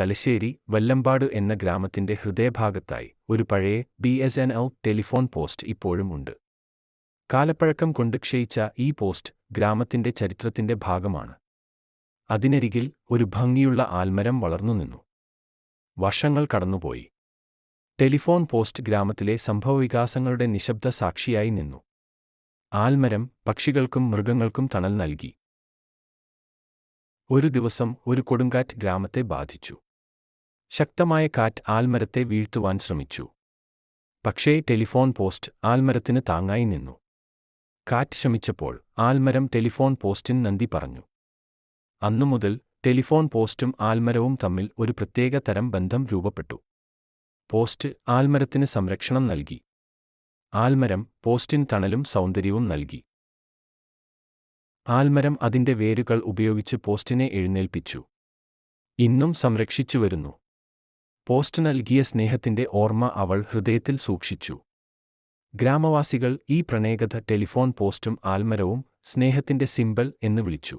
തലശ്ശേരി വല്ലമ്പാട് എന്ന ഗ്രാമത്തിന്റെ ഹൃദയഭാഗത്തായി ഒരു പഴയ B S N L telephone post ഇപ്പോഴും ഉണ്ട്. കാലപ്പഴക്കം കൊണ്ട് ക്ഷയിച്ച ഈ പോസ്റ്റ് ഗ്രാമത്തിന്റെ ചരിത്രത്തിന്റെ ഭാഗമാണ്. അതിനരികിൽ ഒരു ഭംഗിയുള്ള ആൽമരം വളർന്നു നിന്നു. വർഷങ്ങൾ കടന്നുപോയി. ടെലിഫോൺ പോസ്റ്റ് ഗ്രാമത്തിലെ സംഭവവികാസങ്ങളുടെ നിശബ്ദ സാക്ഷിയായി നിന്നു. ആൽമരം പക്ഷികൾക്കും മൃഗങ്ങൾക്കും തണൽ നൽകി. ഒരു ദിവസം ഒരു കൊടുങ്കാറ്റ് ഗ്രാമത്തെ ബാധിച്ചു. ശക്തമായ കാറ്റ് ആൽമരത്തെ വീഴ്ത്തുവാൻ ശ്രമിച്ചു. പക്ഷേ ടെലിഫോൺ പോസ്റ്റ് ആൽമരത്തിന് താങ്ങായി നിന്നു. കാറ്റ് ശമിച്ചപ്പോൾ ആൽമരം ടെലിഫോൺ പോസ്റ്റിന് നന്ദി പറഞ്ഞു. അന്നുമുതൽ ടെലിഫോൺ പോസ്റ്റും ആൽമരവും തമ്മിൽ ഒരു പ്രത്യേക തരം ബന്ധം രൂപപ്പെട്ടു. പോസ്റ്റ് ആൽമരത്തിന് സംരക്ഷണം നൽകി. ആൽമരം പോസ്റ്റിന് തണലും സൗന്ദര്യവും നൽകി. ആൽമരം അതിന്റെ വേരുകൾ ഉപയോഗിച്ച് പോസ്റ്റിനെ എഴുന്നേൽപ്പിച്ചു. ഇന്നും സംരക്ഷിച്ചു വരുന്നു. പോസ്റ്റ് നൽകിയ സ്നേഹത്തിന്റെ ഓർമ്മ അവൾ ഹൃദയത്തിൽ സൂക്ഷിച്ചു. ഗ്രാമവാസികൾ ഈ പ്രണയകഥ ടെലിഫോൺ പോസ്റ്റും ആൽമരവും സ്നേഹത്തിന്റെ സിംബൽ എന്ന് വിളിച്ചു.